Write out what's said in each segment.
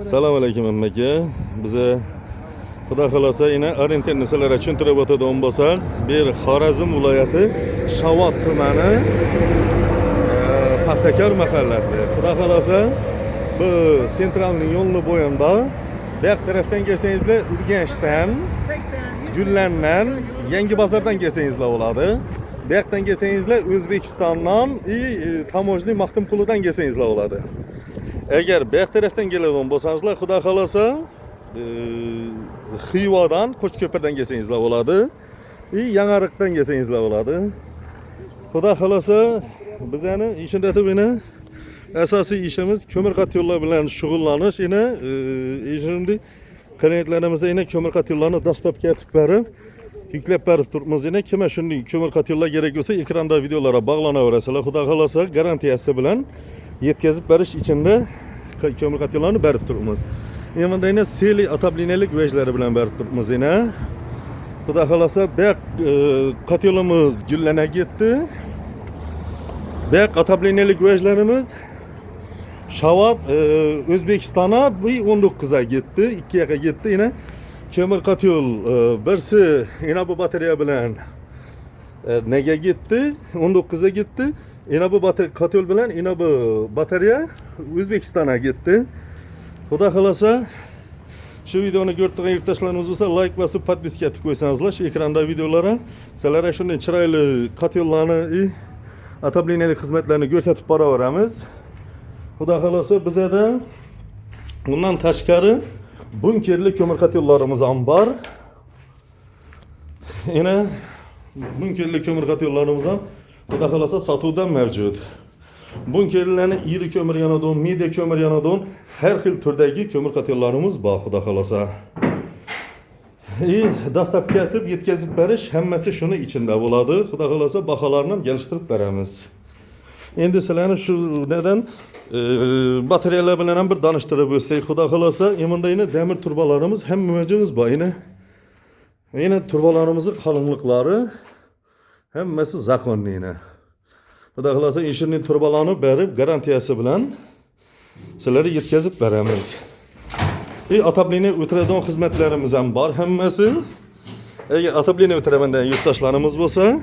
assalomu alaykum ammaka biza xudo xohlasa yana orientir narsalar tushuntirib o'tadigan bo'lsak bu yer xorazm viloyati shavot tumani e, paxtakor mahallasi xudo xohlasa bu sentralniy yo'lni bo'yinda bu yoq tarafdan kelsangizlar urganchdan gullandan yangi bozordan kelsangizlar bo'ladi bu yoqdan kelsangizlar o'zbekistondan и tamojniy maxtumqulidan kelsangizlar bo'ladi agar bu yoq tarafdan keladigan bo'lsangizlar xudo xohlasa e, xivodan qo'chko'pirdan kelsangizlar bo'ladi и yanariqdan kelsangizlar bo'ladi xudo xohlasa bizani ishonatibini asosiy ishimiz ko'mir yo'llar bilan shug'ullanish yana ishimdi klientlarimizga yana ko'mir yo'llarni dastlabki etib berib yuklab berib turibmiz yana kimga shunday ko'mir yo'llar kerak bo'lsa ekranda videolarga bog'lanaverasizlar xudo xohlasa garantiyasi bilan yetkazib berish ichida ko'mir yo'llarni berib turibmiz endi yana seli otopliniyalik vejlari bilan berib turibmiz yana xudo xohlasa bu yoq kotelimiz gullana ketdi bu yoq otopliniyalik vejlarimiz Şavat e, O'zbekistonga bu 19 ga ketdi, 2 yoqqa ketdi. Yana ko'mir kotyol e, birsi yana bu batareya bilan e, nega ketdi? 19 ga ketdi. Yana bu batar- kotyol bilan yana bu batareya O'zbekistonga ketdi. Xudo xolasa shu videoni ko'rib turgan yurtdoshlarimiz bo'lsa like bosib podpiska etib qo'ysangizlar shu ekranda videolara sizlarga shunday chiroyli kotyollarni и отопленiyalik xizmatlarni ko'rsatib boraveramiz. Xudo xolasa bizada bundan tashqari bunkerli ko'mir kotellarimiz ham bor. Yana bunkerli ko'mir kotellarimiz ham xudo xolasa sotuvda mavjud. Bunkerlarni iri ko'mir yonadigan, media ko'mir yonadigan har xil turdagi ko'mir kotellarimiz bor, xudo xolasa. И dastlabki etib yetkazib berish hammasi shuni ichida bo'ladi. Xudo xolasa baholarni kelishtirib beramiz. Endi sizlarni shu nedan e, batareyalar bilan ham bir tanishtirib o'tsak, xudo xolasa, endi yana demir turbalarimiz hammamiz bor. Yine turbalarımızın kalınlıkları hemmesi zakonliğine. Bu da xilasa inşinin turbalarını berip garantiyası bilen sizlere yetkazib beramiz. E atabliğine ötüreden hizmetlerimiz var hemmesi. Eğer atabliğine ötüremenden yurttaşlarımız olsa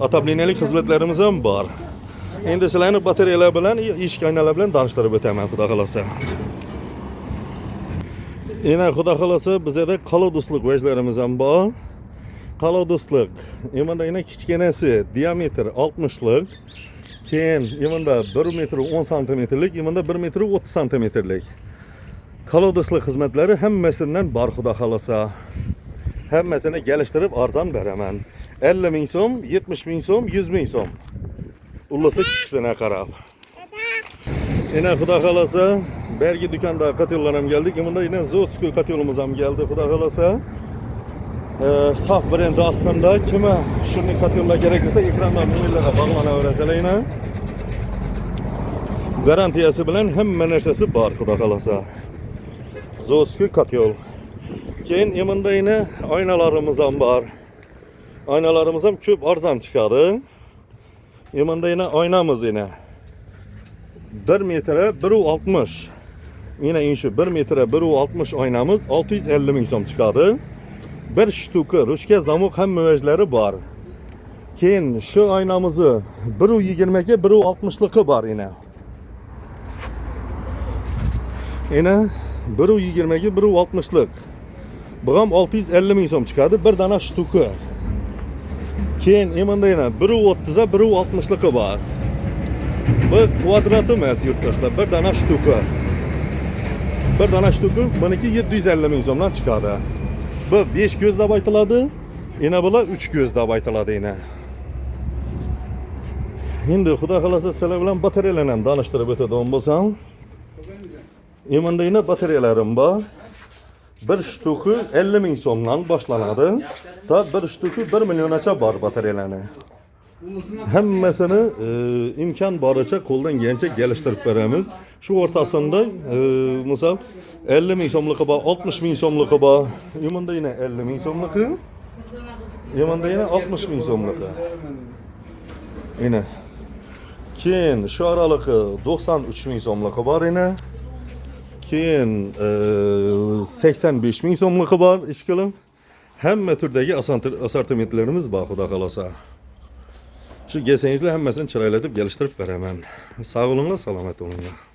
atabliğinelik hizmetlerimiz hem var. Endi sizlarni batareyalar bilan ish kaynalar bilan tanishtirib o'taman xudo xohlasa Yana xudo xolasa bizda qaloduslik vajlarimiz ham bor. Qaloduslik. Endi yana kichkinasi diametr 60 lik. Keyin endi 1 metr 10 santimetrlik, endi 1 metr 30 santimetrlik. Qaloduslik xizmatlari hammasidan bor xudo xolasa. Hammasini kelishtirib arzon beraman. 50 ming so'm, 70 ming so'm, 100 ming so'm. Ullasa chiqishına qarab. Yine xudo xolasa bergi do'konda kotellar ham keldik. Bunda yine Zotskoy kotelimiz ham keldi xudo xolasa. Ee, saf brendi aslında kime shuni kotellar kerak bo'lsa ekrandan nomerlarga bog'lanaverasizlar yana. Garantiyasi bilan hamma narsasi bor xudo xolasa. Zotskoy kotel. Keyin yemanda yine bor. Oynalarimiz ham ko'p arzon chiqadi. Yemanda yine oynamız yine. 1 metre 1.60. Yine inşi 1 metre 1.60 oynamız 650 ming so'm chiqadi. Bir shtuki ruchka zamok ham muvajlari bor. Keyin shu oynamizni 1.20 ga 1.60ligi bor yine. Yine 1.20 ga 1.60lik. Bu ham 650 ming so'm chiqadi bir dana shtuki. Keyin endi yana 1.30 ga 1.60ligi bor. Bu kvadrat emas yurtdoshlar, bir dana shtuki. Bir shtuki buniki 750 ming so'mdan chiqadi. Bu 5 ko'z deb aytiladi. Yana bular 3 ko'z deb aytiladi yana. Endi xudo xolasa sizlar bilan batareyalarni ham tanishtirib o'tadigan bo'lsam, endi yana batareyalarim bor. Bir shtuki 50 ming so'mdan boshlanadi. Ta bir shtuki 1 millionacha bor batareyalarni. Hammasini e, imkon boricha qo'ldan kelgancha kelishtirib beramiz. Shu o'rtasida e, misol 50 ming so'mligi bor, 60 ming so'mligi bor. Yomanda yana 50 ming so'mligi. Yomanda yana 60 ming so'mligi. Yana keyin shu oralig'i 93 ming so'mligi bor yana. keyin e, 85 ming so'mligi bor ishqilim hamma turdagi assortimentlarimiz bor xudo xohlasa shu kelsangizlar hammasini chiroylatib kelishtirib beraman sog' bo'linglar salomat bo'linglar